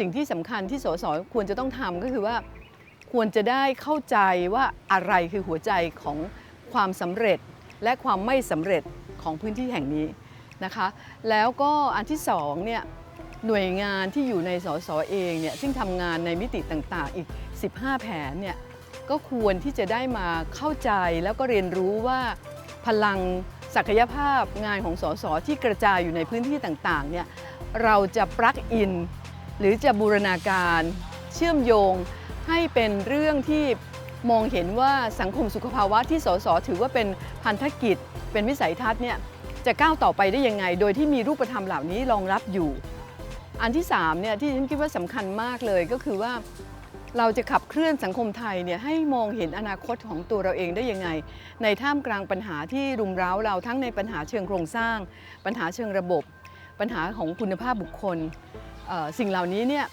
สิ่งที่สำคัญที่สสควรจะต้องทำก็คือว่าควรจะได้เข้าใจว่าอะไรคือหัวใจของความสำเร็จและความไม่สำเร็จของพื้นที่แห่งนี้นะคะ แล้วก็อันที่สองเนี่ยหน่วยงานที่อยู่ในสสเองเนี่ยซึ่งทำงานในมิติต่างๆ อีก 15 แผนเนี่ยก็ควรที่จะได้มาเข้าใจแล้วก็เรียนรู้ว่าพลังศักยภาพงานของสสที่กระจายอยู่ในพื้นที่ต่างๆเนี่ยเราจะปลักอิน หรือจะบูรณาการเชื่อมโยงให้เป็นเรื่องที่มองเห็นว่าสังคมสุขภาวะที่สสถือว่าเป็นพันธกิจ เป็นวิสัยทัศน์เนี่ยจะก้าวต่อไปได้ยังไง โดยที่มีรูปธรรมเหล่านี้รองรับอยู่ อันที่3เนี่ยที่ฉันคิดว่าสำคัญมากเลยก็คือว่าเราจะขับเคลื่อนสังคมไทยเนี่ยให้มองเห็นอนาคตของตัวเราเองได้ยังไง ในท่ามกลางปัญหาที่รุมเร้าเราทั้งในปัญหาเชิงโครงสร้าง ปัญหาเชิงระบบ ปัญหาของคุณภาพบุคคล สิ่งเหล่านี้เนี่ย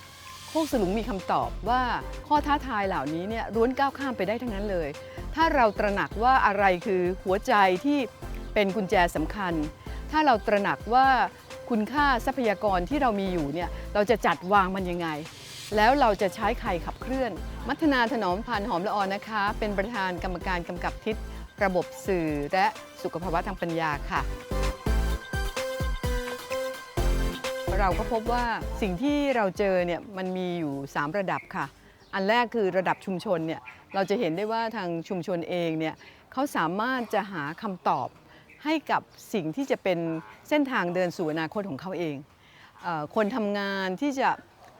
โคกสลุงมีคำตอบว่าข้อท้าทายเหล่านี้เนี่ยล้วนก้าวข้ามไปได้ทั้งนั้นเลย ถ้าเราตระหนักว่าอะไรคือหัวใจที่เป็นกุญแจสำคัญ ถ้าเราตระหนักว่าคุณค่าทรัพยากรที่เรามีอยู่เนี่ยเราจะจัดวางมันยังไง แล้วเราจะใช้ใครขับเคลื่อน มัฒนาถนอมพันธ์หอมละออนนะคะ เป็นประธานกรรมการกำกับทิศ ระบบสื่อและสุขภาวะทางปัญญาค่ะ เราก็พบว่าสิ่งที่เราเจอเนี่ยมันมีอยู่ 3 ระดับค่ะ อันแรกคือระดับชุมชนเนี่ยเราจะเห็นได้ว่าทางชุมชนเองเนี่ยเขาสามารถจะหาคำตอบให้กับสิ่งที่จะเป็นเส้นทางเดินสู่อนาคตของเขาเองอคนทำงานที่จะ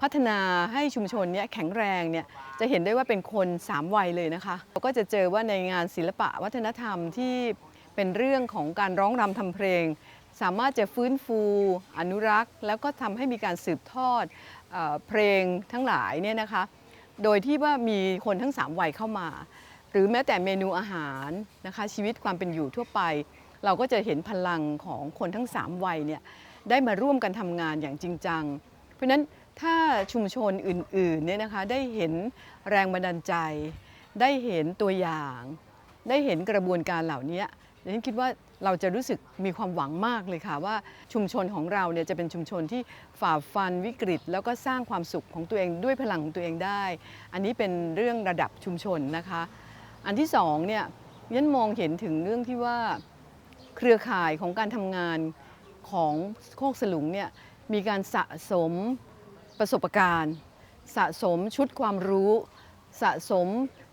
พัฒนาให้ชุมชนเนี้แข็งแรงเนี่ยจะเห็นได้ว่าเป็นคน 3 วัยเลยนะคะเราก็จะเจอว่าในงานศิลปะวัฒนธรรมที่เป็นเรื่องของการร้องรำทำเพลง สามารถจะฟื้นฟูอนุรักษ์ แล้วก็ทำให้มีการสืบทอดเอเพลงทั้งหลายเนี่ยนะคะโดยที่ว่ามีคนทั้ง 3 วัยเข้ามา หรือแม้แต่เมนูอาหารนะคะชีวิตความเป็นอยู่ทั่วไป เราก็จะเห็นพลังของคนทั้ง 3 วัยเนี่ยได้มาร่วมกันทำงานอย่างจริงจัง เพราะฉะนั้นถ้าชุมชนอื่นๆเนี่ยนะคะได้เห็นแรงบันดาลใจ ได้เห็นตัวอย่าง ได้เห็นกระบวนการเหล่านี้ ดิฉันคิดว่าเราจะรู้สึกมีความหวังมากเลยค่ะ ว่าชุมชนของเราเนี่ยจะเป็นชุมชนที่ฝ่าฟันวิกฤต แล้วก็สร้างความสุขของตัวเองด้วยพลังของตัวเองได้ อันนี้เป็นเรื่องระดับชุมชนนะคะ อันที่สองเนี่ยยันมองเห็นถึงเรื่องที่ว่าเครือข่ายของการทำงานของโคกสลุงเนี่ยมีการสะสมประสบการณ์ สะสมชุดความรู้ สะสม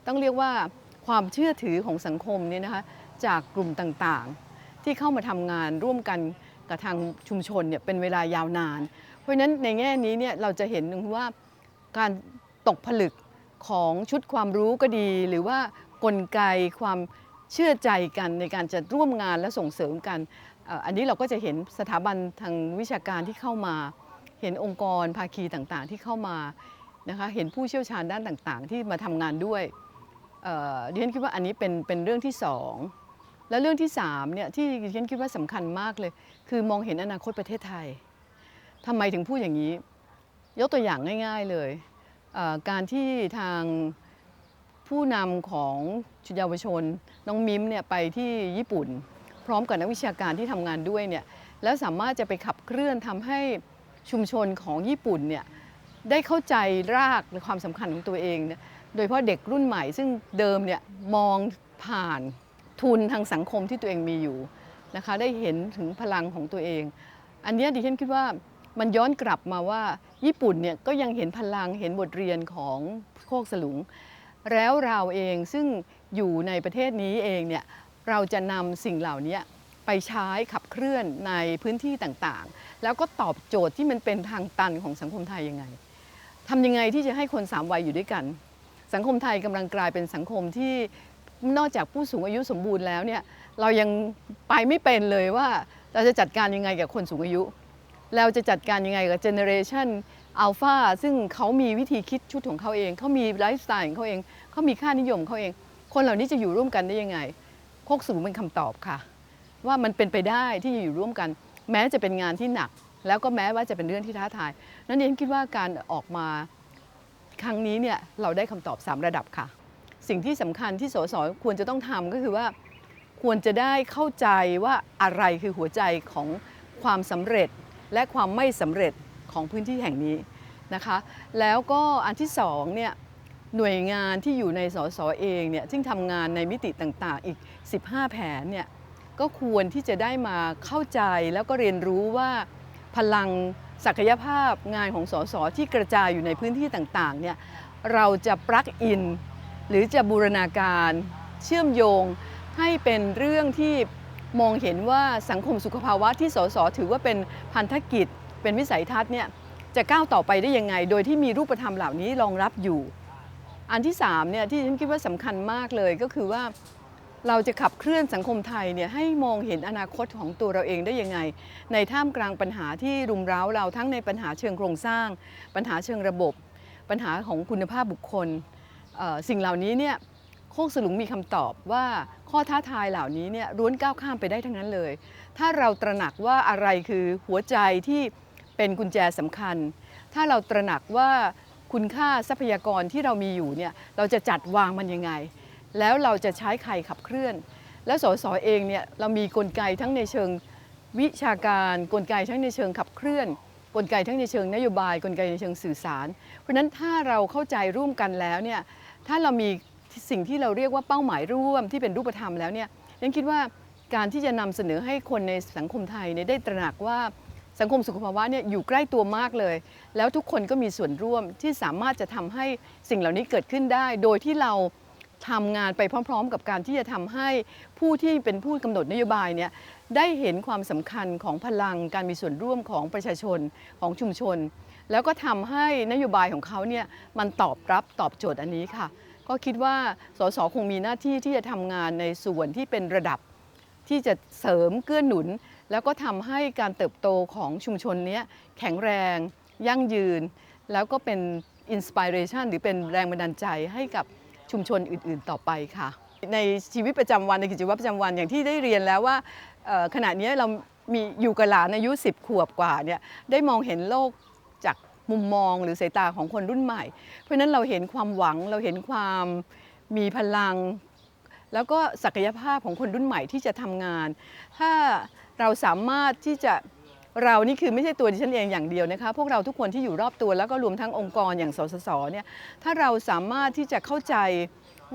ต้องเรียกว่า ความเชื่อถือของสังคมเนี่ยนะคะจากกลุ่มต่างๆ ที่เข้ามาทำงานร่วมกันกับทางชุมชนเนี่ยเป็นเวลายาวนาน เพราะฉะนั้นในแง่นี้เนี่ยเราจะเห็นว่าการตกผลึกของชุดความรู้ก็ดี หรือว่ากลไกความเชื่อใจกันในการจะร่วมงานและส่งเสริมกัน อันนี้เราก็จะเห็นสถาบันทางวิชาการที่เข้ามา เห็นองค์กรภาคีต่างๆที่เข้ามานะคะเห็นผู้เชี่ยวชาญด้านต่างๆ ที่มาทำงานด้วย ดิฉันคิดว่าอันนี้เป็นเป็นเรื่องที่สองและเรื่องที่สามเนี่ยที่ดิฉันคิดว่าสำคัญมากเลย คือมองเห็นอนาคตประเทศไทยทำไมถึงพูดอย่างนี้ ยกตัวอย่างง่าย ๆเลยเการที่ทางผู้นำของชุดเยาวชน น้องมิมเนี่ยไปที่ญี่ปุ่น พร้อมกับนักวิชาการที่ทำงานด้วยเนี่ยแล้วสามารถจะไปขับเคลื่อนทำให้ชุมชนของญี่ปุ่นเนี่ยได้เข้าใจรากและความสำคัญของตัวเองเนี่ย โดยเฉพาะเด็กรุ่นใหม่ซึ่งเดิมเนี่ยมองผ่านทุนทางสังคมที่ตัวเองมีอยู่นะคะได้เห็นถึงพลังของตัวเอง อันนี้ดิฉันคิดว่ามันย้อนกลับมาว่าญี่ปุ่นเนี่ยก็ยังเห็นพลังเห็นบทเรียนของโคกสลุง แล้วเราเองซึ่งอยู่ในประเทศนี้เองเนี่ยเราจะนำสิ่งเหล่านี้ไปใช้ขับเคลื่อนในพื้นที่ต่างๆ แล้วก็ตอบโจทย์ที่มันเป็นทางตันของสังคมไทยยังไงทำยังไงที่จะให้คนสามวัยอยู่ด้วยกัน สังคมไทยกำลังกลายเป็นสังคมที่นอกจากผู้สูงอายุสมบูรณ์แล้วเนี่ยเรายังไปไม่เป็นเลยว่าเราจะจัดการยังไงกับคนสูงอายุ เราจะจัดการยังไงกับเจเนอเรชันอัลฟาซึ่งเขามีวิธีคิดชุดของเขาเอง เขามีไลฟ์สไตล์ของเขาเอง เขามีค่านิยมเขาเอง คนเหล่านี้จะอยู่ร่วมกันได้ยังไง โคกสูงเป็นคำตอบค่ะ ว่ามันเป็นไปได้ที่จะอยู่ร่วมกัน แม้จะเป็นงานที่หนัก แล้วก็แม้ว่าจะเป็นเรื่องที่ท้าทาย นั้นเองคิดว่าการออกมา ครั้งนี้เนี่ยเราได้คำตอบ 3 ระดับค่ะ สิ่งที่สำคัญที่สสควรจะต้องทำก็คือว่าควรจะได้เข้าใจว่าอะไรคือหัวใจของความสำเร็จและความไม่สำเร็จของพื้นที่แห่งนี้นะคะ แล้วก็อันที่สองเนี่ยหน่วยงานที่อยู่ในสสเองเนี่ยซึ่งทำงานในมิติต่างๆ อีก 15 แผนเนี่ยก็ควรที่จะได้มาเข้าใจแล้วก็เรียนรู้ว่าพลัง ศักยภาพงานของสสที่กระจายอยู่ในพื้นที่ต่างๆเนี่ยเราจะปลักอิน หรือจะบูรณาการเชื่อมโยงให้เป็นเรื่องที่มองเห็นว่าสังคมสุขภาวะที่สสถือว่าเป็นพันธกิจ เป็นวิสัยทัศน์เนี่ยจะก้าวต่อไปได้ยังไง โดยที่มีรูปธรรมเหล่านี้รองรับอยู่ อันที่3เนี่ยที่ฉันคิดว่าสำคัญมากเลยก็คือว่า เราจะขับเคลื่อนสังคมไทยเนี่ยให้มองเห็นอนาคตของตัวเราเองได้ยังไง ในท่ามกลางปัญหาที่รุมเร้าเราทั้งในปัญหาเชิงโครงสร้าง ปัญหาเชิงระบบ ปัญหาของคุณภาพบุคคล สิ่งเหล่านี้เนี่ยโคกสลุงมีคำตอบว่าข้อท้าทายเหล่านี้เนี่ยล้วนก้าวข้ามไปได้ทั้งนั้นเลย ถ้าเราตระหนักว่าอะไรคือหัวใจที่เป็นกุญแจสำคัญ ถ้าเราตระหนักว่าคุณค่าทรัพยากรที่เรามีอยู่เนี่ยเราจะจัดวางมันยังไง แล้วเราจะใช้ใครขับเคลื่อน แล้วสสเองเนี่ยเรามีกลไกทั้งในเชิงวิชาการกลไกทั้งในเชิงขับเคลื่อน กลไกทั้งในเชิงนโยบาย กลไกในเชิงสื่อสาร เพราะฉะนั้นถ้าเราเข้าใจร่วมกันแล้วเนี่ยถ้าเรามีสิ่งที่เราเรียกว่าเป้าหมายร่วมที่เป็นรูปธรรมแล้วเนี่ยยังคิดว่าการที่จะนำเสนอให้คนในสังคมไทยเนี่ยได้ตระหนักว่าสังคมสุขภาวะเนี่ยอยู่ใกล้ตัวมากเลย แล้วทุกคนก็มีส่วนร่วมที่สามารถจะทำให้สิ่งเหล่านี้เกิดขึ้นได้ โดยที่เรา ทำงานไปพร้อม ๆ กับการที่จะทำให้ผู้ที่เป็นผู้กำหนดนโยบายเนี่ยได้เห็นความสำคัญของพลังการมีส่วนร่วมของประชาชนของชุมชน แล้วก็ทำให้นโยบายของเขาเนี่ยมันตอบรับตอบโจทย์อันนี้ค่ะ ก็คิดว่าสสคงมีหน้าที่ที่จะทำงานในส่วนที่เป็นระดับที่จะเสริมเกื้อหนุน แล้วก็ทำให้การเติบโตของชุมชนนี้แข็งแรง ยั่งยืน แล้วก็เป็นอินสปิเรชันหรือเป็นแรงบันดาลใจให้กับ ชุมชนอื่น ๆ ต่อไปค่ะ ในชีวิตประจำวันในกิจวัตรประจำวันอย่างที่ได้เรียนแล้วว่าขณะนี้เรามีอยู่กับหลานอายุ 10 ขวบกว่าเนี่ยได้มองเห็นโลกจากมุมมองหรือสายตาของคนรุ่นใหม่ เพราะฉะนั้นเราเห็นความหวังเราเห็นความมีพลัง แล้วก็ศักยภาพของคนรุ่นใหม่ที่จะทำงาน ถ้าเราสามารถที่จะ เรานี่คือไม่ใช่ตัวดิฉันเองอย่างเดียวนะคะ พวกเราทุกคนที่อยู่รอบตัวแล้วก็รวมทั้งองค์กรอย่างสสสเนี่ยถ้าเราสามารถที่จะเข้าใจ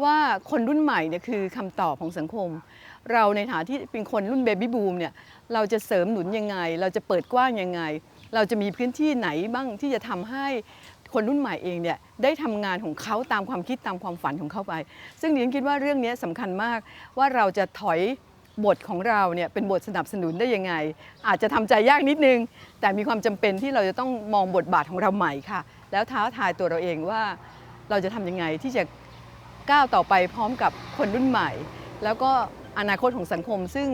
ว่าคนรุ่นใหม่เนี่ยคือคำตอบของสังคม เราในฐานะที่เป็นคนรุ่นเบบี้บูมเนี่ยเราจะเสริมหนุนยังไง เราจะเปิดกว้างยังไง เราจะมีพื้นที่ไหนบ้างที่จะทำให้คนรุ่นใหม่เองเนี่ยได้ทำงานของเขาตามความคิดตามความฝันของเขาไป ซึ่งดิฉันคิดว่าเรื่องนี้สำคัญมากว่าเราจะถอย บทของเราเนี่ยเป็นบทสนับสนุนได้ยังไง อาจจะทำใจยากนิดนึง แต่มีความจำเป็นที่เราจะต้องมองบทบาทของเราใหม่ค่ะ แล้วท้าทายตัวเราเองว่าเราจะทำยังไงที่จะก้าวต่อไปพร้อมกับคนรุ่นใหม่ แล้วก็อนาคตของสังคม ซึ่ง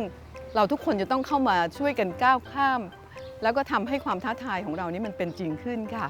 เราทุกคนจะต้องเข้ามาช่วยกันก้าวข้าม แล้วก็ทำให้ความท้าทายของเรานี้มันเป็นจริงขึ้นค่ะ